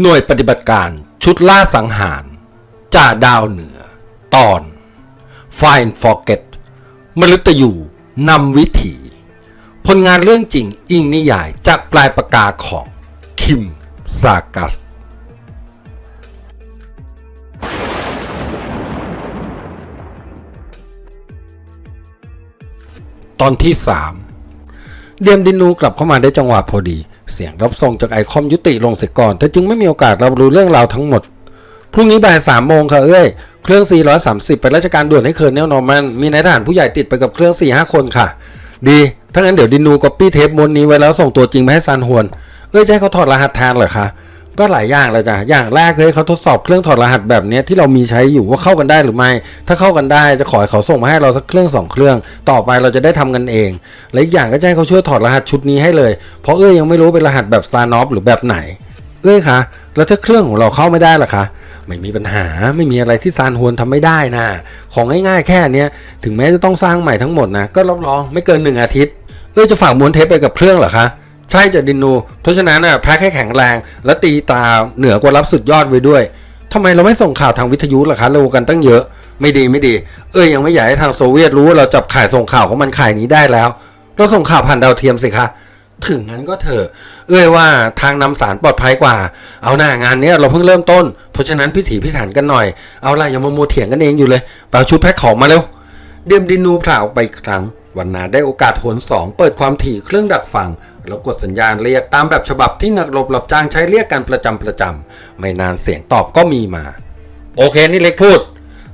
หน่วยปฏิบัติการชุดล่าสังหารจ่าดาวเหนือ ตอน Find Forget มฤตยูนำวิถี ผลงานเรื่องจริงอิงนิยายจากปลายปากกาของ คิมซากัส ตอนที่สามเดียมดินูกลับเข้ามาได้จังหวะพอดี เสียงรับส่งจากไอคอมยุติลงเสียก่อนแต่จึงไม่มีโอกาสรับรู้เรื่องราวทั้งหมด พรุ่งนี้บ่ายสามโมงค่ะเอ้ย เครื่อง 430 ไปราชการด่วนให้เคิร์นเนลนอร์มันมีนายทหารผู้ใหญ่ติดไปกับเครื่อง 4-5 คนค่ะ ดีถ้างั้นเดี๋ยวดินูก๊อปปี้เทปมวนนี้ไว้แล้วส่งตัวจริงมาให้ซันฮวน เอ้ยจะให้เขาถอดรหัสแทนเหรอคะ ก็หลายอย่างเลยจ้ะอย่างแรกเลยเขาทดสอบเครื่องถอดรหัสแบบนี้ที่เรามีใช้อยู่ว่าเข้ากันได้หรือไม่ ถ้าเข้ากันได้จะขอให้เขาส่งมาให้เราสักเครื่องสองเครื่อง ต่อไปเราจะได้ทำกันเอง และอีกอย่างก็จะให้เขาช่วยถอดรหัสชุดนี้ให้เลย เพราะเอ้ยยังไม่รู้เป็นรหัสแบบซานอฟหรือแบบไหน เอ้ยคะแล้วถ้าเครื่องของเราเข้าไม่ได้ล่ะคะไม่มีปัญหาไม่มีอะไรที่ซานฮวนทำไม่ได้นะของง่ายๆแค่เนี้ยถึงแม้จะต้องสร้างใหม่ทั้งหมดนะก็รับรองไม่เกินหนึ่งอาทิตย์เอ้ยจะฝากม้วนเทปไปกับเครื่องเหรอคะ ใช่จะดินูเพราะฉะนั้นน่ะแพ็คให้แข็งแรง และตีตาเหนือกว่ารับสุดยอดไว้ด้วยทำไมเราไม่ส่งข่าวทางวิทยุล่ะคะเร็วกันตั้งเยอะไม่ดีไม่ดี เอ้ยยังไม่อยากให้ทางโซเวียตรู้ว่าเราจับข่ายส่งข่าวของมันข่ายนี้ได้แล้ว เราส่งข่าวผ่านดาวเทียมสิคะถึงนั้นก็เถอะ เอ้ยว่าทางนำสารปลอดภัยกว่า เอาหน้างานเนี้ยเราเพิ่งเริ่มต้น เพราะฉะนั้นพิถีพิถันกันหน่อย เอาล่ะอย่ามามัวเถียงกันเองอยู่เลยเปล่าชุดแพ็คของมาเร็ว เดียมดินูพล่าวไปอีกครั้ง วันนาได้โอกาสโหนสองเปิดความถี่เครื่องดักฟัง แล้วกดสัญญาณเรียกตามแบบฉบับที่นักรบรับจ้างใช้เรียกกันประจำประจำไม่นานเสียงตอบก็มีมา โอเคนี่เล็กพูด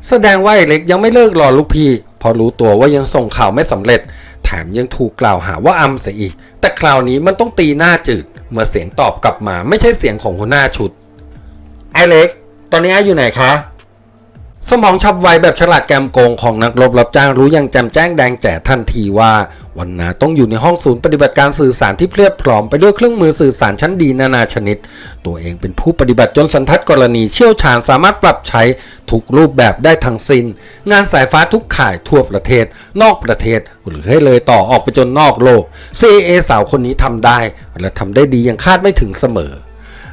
แสดงว่าไอเล็กยังไม่เลิกรอลูกพี่ พอรู้ตัวว่ายังส่งข่าวไม่สำเร็จ แถมยังถูกกล่าวหาว่าอำเสียอีก แต่คราวนี้มันต้องตีหน้าจืด เมื่อเสียงตอบกลับมาไม่ใช่เสียงของหัวหน้าชุดไอเล็ก ตอนนี้อยู่ไหนคะ สมองฉับไวแบบฉลาดแกมโกงของนักรบรับจ้างรู้อย่างแจ่มแจ้งแดงแจ๋ทันทีว่า วันนาต้องอยู่ในห้องศูนย์ปฏิบัติการสื่อสารที่เพรียบพร้อมไปด้วยเครื่องมือสื่อสารชั้นดีนานาชนิด ตัวเองเป็นผู้ปฏิบัติจนสันทัดกรณีเชี่ยวชาญสามารถปรับใช้ทุกรูปแบบได้ทั้งสิน้น งานสายฟ้าทุกข่ายทั่วประเทศ นอกประเทศ หรือให้เลยต่อออกไปจนนอกโลก CA สาวคนนี้ทำได้ และทำได้ดีอย่างคาดไม่ถึงเสมอ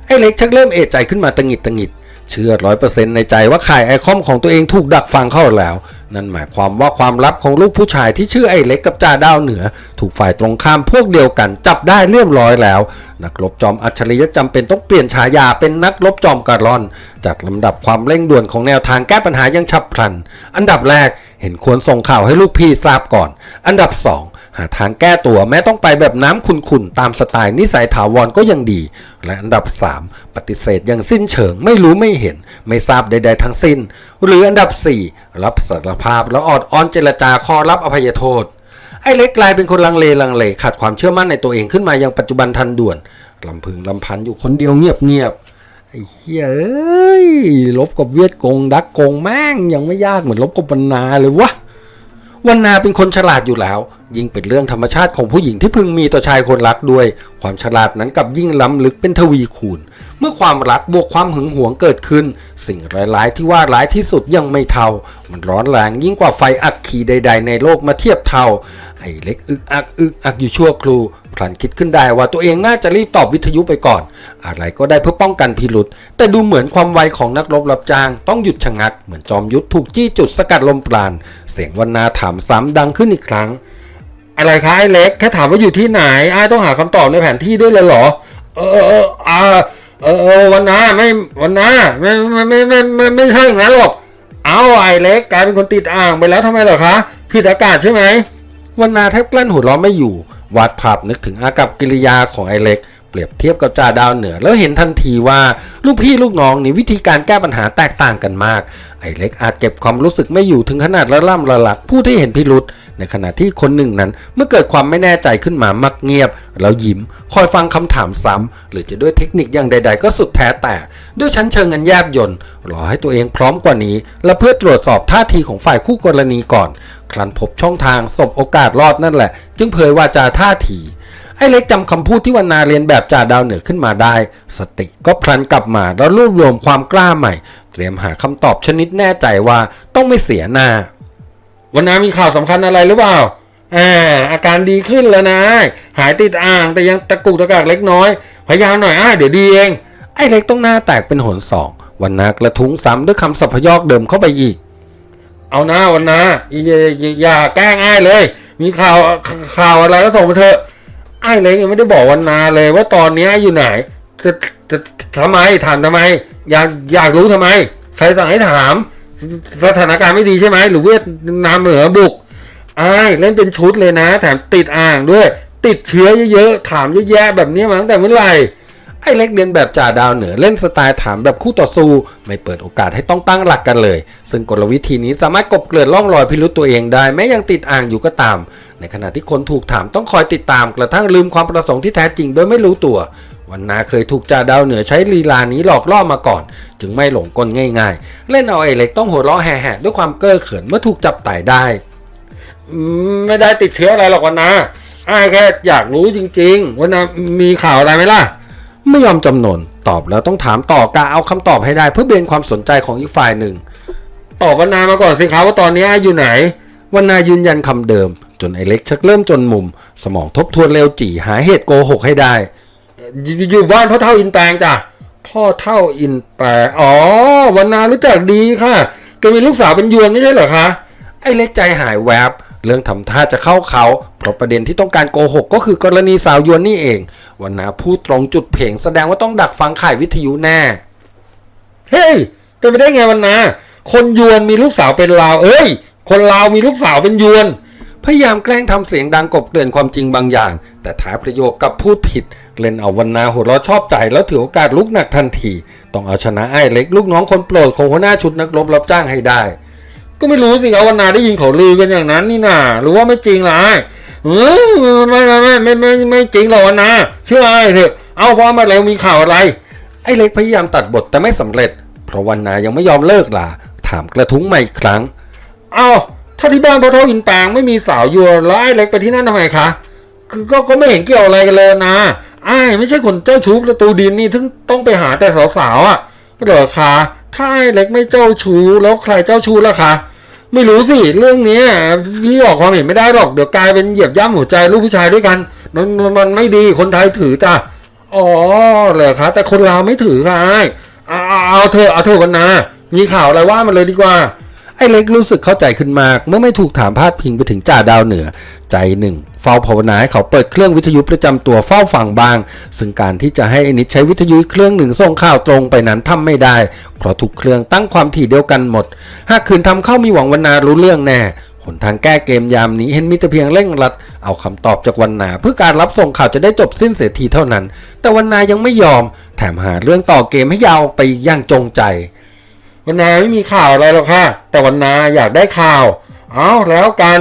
ไอ้เล็กชักเริ่มเอะใจขึ้นมาตังหิดตังหิด เชื่อร้อยเปอร์เซ็นต์ในใจว่าข่ายไอคอมของตัวเองถูกดักฟังเข้าแล้ว นั่นหมายความว่าความลับของลูกผู้ชายที่ชื่อไอเล็กกับจ่าดาวเหนือ ถูกฝ่ายตรงข้ามพวกเดียวกันจับได้เรียบร้อยแล้ว นักรบจอมอัจฉริยะจำเป็นต้องเปลี่ยนฉายาเป็นนักรบจอมการอน จัดลำดับความเร่งด่วนของแนวทางแก้ปัญหายังฉับพลัน อันดับแรกเห็นควรส่งข่าวให้ลูกพี่ทราบก่อน อันดับสอง หาทางแก้ตัวแม้ต้องไปแบบน้ำขุ่นๆ ตามสไตล์นิสัยถาวรก็ยังดี และอันดับ 3 ปฏิเสธอย่างสิ้นเชิงไม่รู้ไม่เห็น ไม่ทราบใด ๆ ทั้งสิ้น หรืออันดับ 4 รับสารภาพแล้วออดอ้อนเจรจาขอรับอภัยโทษไอ้เล็กกลายเป็นคนลังเลลังเลขาดความเชื่อมั่นในตัวเองขึ้นมายังปัจจุบันทันด่วนลำพึงลำพันอยู่คนเดียวเงียบเงียบๆไอ้เหี้ยลบกับเวียดกงดักกงแม่งยังไม่ยากเหมือนลบกับวรรณาเลยวะวันนาเป็นคนฉลาดอยู่แล้วยิ่งเป็นเรื่องธรรมชาติของผู้หญิงที่พึงมีต่อชายคนรักด้วย ความฉลาดนั้นกับยิ่งล้ำลึกเป็นทวีคูณ เมื่อความรักบวกความหึงหวงเกิดขึ้น สิ่งร้ายๆที่ว่าร้ายที่สุดยังไม่เท่า มันร้อนแรงยิ่งกว่าไฟอัคคีใด ๆ ในโลกมาเทียบเท่า ไอ้เล็กอึกอักอึกอักอยู่ชั่วครูพลันคิดขึ้นได้ว่าตัวเองน่าจะรีบตอบวิทยุไปก่อน อะไรก็ได้เพื่อป้องกันพิรุษแต่ดูเหมือนความไวของนักรบรับจ้าง ต้องหยุดชะงัก เหมือนจอมยุทธถูกจี้จุดสกัดลมปราณเสียงวันนาถามซ้ำดังขึ้นอีกครั้ง อะไรคะไอ้เล็กแค่ถามว่าอยู่ที่ไหนไอ้ต้องหาคำตอบในแผนที่ด้วยเลยเหรอ เออเออเอออ่าเออเออวันนาไม่วันนาไม่ไม่ไม่ไม่ไม่ไม่ใช่อย่างนั้นหรอกเอาไอ้เล็กกลายเป็นคนติดอ่างไปแล้วทำไมเหรอคะผิดอากาศใช่ไหมวันนาแทบกลั้นหัวเราะไม่อยู่วาดภาพนึกถึงอากับกิริยาของไอ้เล็ก ปรียบเทียบกับจ่าดาวเหนือ แล้วเห็นทันทีว่าลูกพี่ลูกน้องนี่วิธีการแก้ปัญหาแตกต่างกันมาก ไอ้เล็กอาจเก็บความรู้สึกไม่อยู่ถึงขนาดละล่ำละหลักผู้ที่เห็นพิรุษในขณะที่คนหนึ่งนั้นเมื่อเกิดความไม่แน่ใจขึ้นมามักเงียบ แล้วยิ้ม คอยฟังคำถามซ้ำหรือจะด้วยเทคนิคอย่างใด ๆ ก็สุดแท้แต่ด้วยชั้นเชิงอันแยบยนต์รอให้ตัวเองพร้อมกว่านี้ และเพื่อตรวจสอบท่าทีของฝ่ายคู่กรณีก่อน ครั้นพบช่องทางสบโอกาสรอดนั่นแหละ จึงเผยว่าจาท่าที ไอ้เล็กจำคำพูดที่วันนาเรียนแบบจ่าดาวเหนือขึ้นมาได้ สติก็พลันกลับมาแล้วรวบรวมความกล้าใหม่ เตรียมหาคำตอบชนิดแน่ใจว่าต้องไม่เสียหน้าวันนามีข่าวสำคัญอะไรหรือเปล่าอ่าอาการดีขึ้นแล้วนะ หายติดอ่างแต่ยังตะกุกตะกักเล็กน้อย พยายามหน่อยอ่าเดี๋ยวดีเอง ไอ้เล็กต้องหน้าแตกเป็นหนสองวันนากระทุ้งซ้ำด้วยคำสัพยอกเดิมเข้าไปอีก เอาหน้าวันนาอย่าอย่าแกล้งไอ้ายเลย มีข่าวข่าวอะไรก็ส่งมาเถอะ ไอ้เล็กยังไม่ได้บอกวันนาเลย ว่าตอนนี้อยู่ไหนจะจะทำไมถามทำไม อยากอยากรู้ทำไม ใครสั่งให้ถาม สถานการณ์ไม่ดีใช่ไหมหรือเวียดนามเหนือบุกไอ้เล่นเป็นชุดเลยนะแถมติดอ่างด้วย ติดเชื้อเยอะๆถามเยอะแยะแบบนี้มาตั้งแต่เมื่อไหร่ ไอ้เล็กเรียนแบบจ่าดาวเหนือเล่นสไตล์ถามแบบคู่ต่อสู้ ไม่เปิดโอกาสให้ต้องตั้งหลักกันเลย ซึ่งกลวิธีนี้สามารถกบเกลื่อนร่องรอยพิรุษตัวเองได้แม้ยังติดอ่างอยู่ก็ตาม ในขณะที่คนถูกถามต้องคอยติดตามกระทั่งลืมความประสงค์ที่แท้จริงโดยไม่รู้ตัววันนาเคยถูกจ่าดาวเหนือใช้ลีลานี้หลอกล่อมาก่อน จึงไม่หลงกลง่ายๆ เล่นเอาไอ้เล็กต้องหัวเราะแห่ๆด้วยความเก้อเขินเมื่อถูกจับไต่ได้ ไม่ได้ติดเชื้ออะไรหรอกวันนาอ้าแค่อยากรู้จริง ๆ วันนามีข่าวอะไรไหมล่ะ ไม่ยอมจำนน ตอบแล้วต้องถามต่อกาเอาคำตอบให้ได้เพื่อเบนความสนใจของอีกฝ่ายหนึ่ง ตอบวันนามาก่อนสิครับว่าตอนนี้อยู่ไหนวันนายืนยันคำเดิม จนไอเล็กชักเริ่มจนมุม สมองทบทวนเร็วจี่หาเหตุโกหกให้ได้ อยู่บ้านพ่อเท่าอินแปลงจ้ะพ่อเท่าอินแปลงอ๋อวันนารู้จักดีค่ะแกมีลูกสาวเป็นยวนไม่ใช่เหรอคะไอเล็กใจหายแวบ เรื่องทำท่าจะเข้าเขา เพราะประเด็นที่ต้องการโกหกก็คือกรณีสาวยวนนี่เอง วันนาพูดตรงจุดเพ่งแสดงว่าต้องดักฟังข่ายวิทยุแน่ เฮ้ยเป็นไปได้ไงวันนาคนยวนมีลูกสาวเป็นลาว เอ้ย คนลาวมีลูกสาวเป็นยวน พยายามแกล้งทำเสียงดังกบเกลื่อนความจริงบางอย่าง แต่ท้ายประโยคกับพูดผิด เล่นเอาวันนาหัวเราะชอบใจแล้วถือโอกาสลุกหนักทันที ต้องเอาชนะไอ้เล็กลูกน้องคนโปรดของหัวหน้าชุดนักรบรับจ้างให้ได้ ก็ไม่รู้สิครับวันนาได้ยินเขาลือกันอย่างนั้นนี่นาหรือว่าไม่จริงล่ะไอ้เออไม่ไม่ไม่ไม่ไม่ไม่ไม่จริงหรอกวันนาเชื่อไอ้เถอะ เอาพราะมาแล้วมีข่าวอะไร ไอ้เล็กพยายามตัดบทแต่ไม่สำเร็จ เพราะวันนายังไม่ยอมเลิกล่ะถามกระทุ้งใหม่อีกครั้ง เอาถ้าที่บ้านพ่อเท่าอินแปงไม่มีสาวยวนแล้วไอ้เล็กไปที่นั่นทำไมคะคือก็ก็ไม่เห็นเกี่ยวอะไรกันเลยนะไอ้ไม่ใช่คนเจ้าชู้ประตูดินนี่ถึงต้องไปหาแต่สาวๆอะเหรอคะ ถ้าไอ้เล็กไม่เจ้าชู้แล้วใครเจ้าชู้ล่ะคะไม่รู้สิเรื่องนี้พี่ออกความเห็นไม่ได้หรอกเดี๋ยวกลายเป็นเหยียบย่ำหัวใจลูกผู้ชายด้วยกันมันมันมันไม่ดีคนไทยถือจ้ะอ๋อเหรอคะแต่คนลาวไม่ถือค่ะไอ้เอาเธอเอาเธอะวันนามีข่าวอะไรว่ามาเลยดีกว่า ไอ้เล็กรู้สึกเข้าใจขึ้นมาก เมื่อไม่ถูกถามพาดพิงไปถึงจ่าดาวเหนือ ใจหนึ่งเฝ้าภาวนาให้เขาเปิดเครื่องวิทยุประจำตัวเฝ้าฟังบาง ซึ่งการที่จะให้ไอ้นิดใช้วิทยุเครื่องหนึ่งส่งข่าวตรงไปนั้นทำไม่ได้ เพราะทุกเครื่องตั้งความถี่เดียวกันหมด หากคืนทำเข้ามีหวังวันนารู้เรื่องแน่หนทางแก้เกมยามนี้เห็นมีแต่เพียงเร่งรัด เอาคำตอบจากวันนา เพื่อการรับส่งข่าวจะได้จบสิ้นเสียทีเท่านั้น แต่วันนายังไม่ยอม แถมหาเรื่องต่อเกมให้ยาวไปอย่างจงใจ วันนาไม่มีข่าวอะไรหรอกค่ะ แต่วันนาอยากได้ข่าว เอาแล้วกัน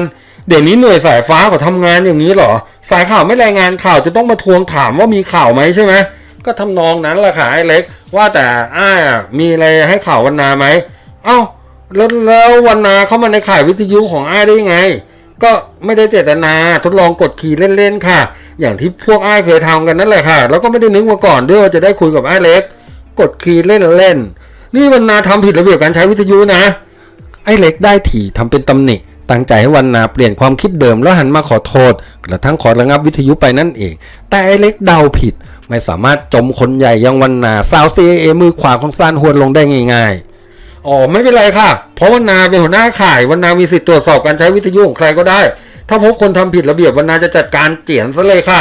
เดี๋ยวนี้หน่วยสายฟ้าเขาทำงานอย่างนี้เหรอ สายข่าวไม่รายงานข่าวจะต้องมาทวงถามว่ามีข่าวไหมใช่ไหมก็ทำนองนั้นแหละค่ะไอ้เล็ก ว่าแต่อ้ามีอะไรให้ข่าววันนาไหมเอ้าแล้วแล้ววันนาเข้ามาในข่ายวิทยุของอ้าได้ยังไง ก็ไม่ได้เจตนาทดลองกดขี่เล่นๆค่ะ อย่างที่พวกอ้าเคยทำกันนั่นแหละค่ะ แล้วก็ไม่ได้นึกมาก่อนด้วยว่าจะได้คุยกับอ้าเล็ก กดขี่เล่นๆ นี่วันนาทำผิดระเบียบการใช้วิทยุนะ ไอ้เล็กได้ถี่ทำเป็นตำหนิ ตั้งใจให้วันนาเปลี่ยนความคิดเดิมแล้วหันมาขอโทษ กระทั่งขอระงับวิทยุไปนั่นเอง แต่ไอ้เล็กเดาผิด ไม่สามารถจมคนใหญ่อยังวันนาสาวซีเอมือขวาของซานฮวนลงได้ง่ายๆ อ๋อไม่เป็นไรค่ะ เพราะวันนาเป็นหัวหน้าข่ายวันนามีสิทธิ์ตรวจสอบการใช้วิทยุของใครก็ได้ ถ้าพบคนทำผิดระเบียบวันนาจะจัดการเจียนซะเลยค่ะ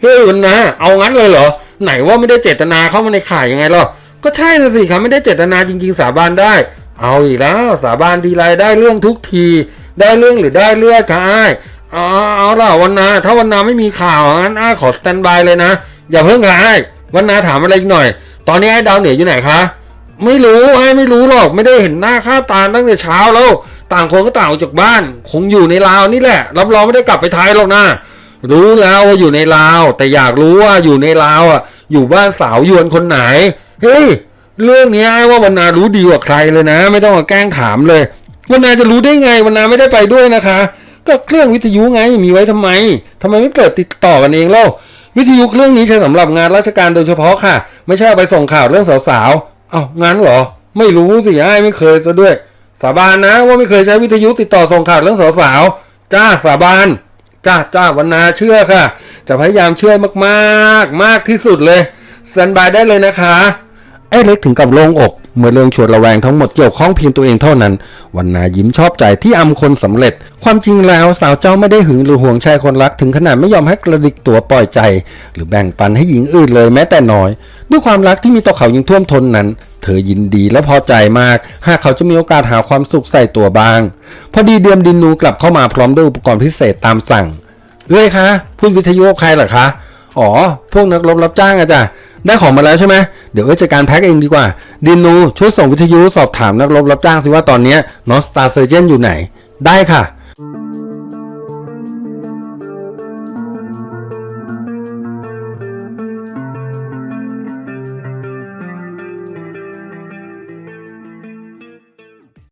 เฮ้ยวันนาเอางั้นเลยเหรอ ไหนว่าไม่ได้เจตนาเข้ามาในข่ายยังไงหรอ ก็ใช่นะสิครับไม่ได้เจตนาจริง ๆ สาบานได้ เอาอีกแล้ว สาบานทีไรได้เรื่องทุกที ได้เรื่องหรือได้เลือดค่ะอ้ายเอาเอาล่ะวันนาถ้าวันนาไม่มีข่าวงั้นอ้ายขอสแตนบายเลยนะ อย่าเพิ่งค่ะอ้ายวันนาถามอะไรอีกหน่อย ตอนนี้ไอ้ดาวเหนืออยู่ไหนคะไม่รู้ไอ้ไม่รู้หรอกไม่ได้เห็นหน้าค่าตาตั้งแต่เช้าแล้ว ต่างคนก็ต่างออกจากบ้าน คงอยู่ในลาวนี่แหละรับรองไม่ได้กลับไปไทยหรอกนะรู้แล้วว่าอยู่ในลาว แต่อยากรู้ว่าอยู่ในลาวอะอยู่บ้านสาวยวนคนไหน เฮ้ยเรื่องนี้ไอ้ว่าวันนารู้ดีกว่าใครเลยนะ ไม่ต้องมาแกล้งถามเลยวันนาจะรู้ได้ไงวันนาไม่ได้ไปด้วยนะคะ ก็เครื่องวิทยุไงมีไว้ทำไมทำไมไม่เปิดติดต่อกันเองเล่าวิทยุเครื่องนี้ใช้สำหรับงานราชการโดยเฉพาะค่ะ ไม่ใช่เอาไปส่งข่าวเรื่องสาวๆเอางั้นเหรอ ไม่รู้สิไอ้ไม่เคยซะด้วย สาบานนะ ว่าไม่เคยใช้วิทยุติดต่อส่งข่าวเรื่องสาวๆจ้าสาบานจ้าจ้าวันนาเชื่อค่ะ จะพยายามเชื่อมากๆ มากที่สุดเลยสแตนบายได้เลยนะคะ ไอ้เล็กถึงกับโล่งอก เมื่อเรื่องชวนระแวงทั้งหมดเกี่ยวข้องเพียงตัวเองเท่านั้น วันนายิ้มชอบใจที่อำคนสำเร็จ ความจริงแล้วสาวเจ้าไม่ได้หึงหรือห่วงชายคนรักถึงขนาดไม่ยอมให้กระดิกตัวปล่อยใจ หรือแบ่งปันให้หญิงอื่นเลยแม้แต่น้อย ด้วยความรักที่มีต่อเขายังท่วมท้นนั้น เธอยินดีและพอใจมาก หากเขาจะมีโอกาสหาความสุขใส่ตัวบ้าง พอดีเดือมดินนูกลับเข้ามาพร้อมด้วยอุปกรณ์พิเศษตามสั่งเอ้ยคะพูดวิทยุใครเหรอคะอ๋อพวกนักรบรับจ้างอะจ้ะ ได้ของมาแล้วใช่ไหมเดี๋ยวเอ้จัดการแพ็คเองดีกว่าดินูช่วยส่งวิทยุสอบถามนักรบรับจ้างสิว่าตอนนี้นอสตาเซอร์เจนอยู่ไหน ได้ค่ะ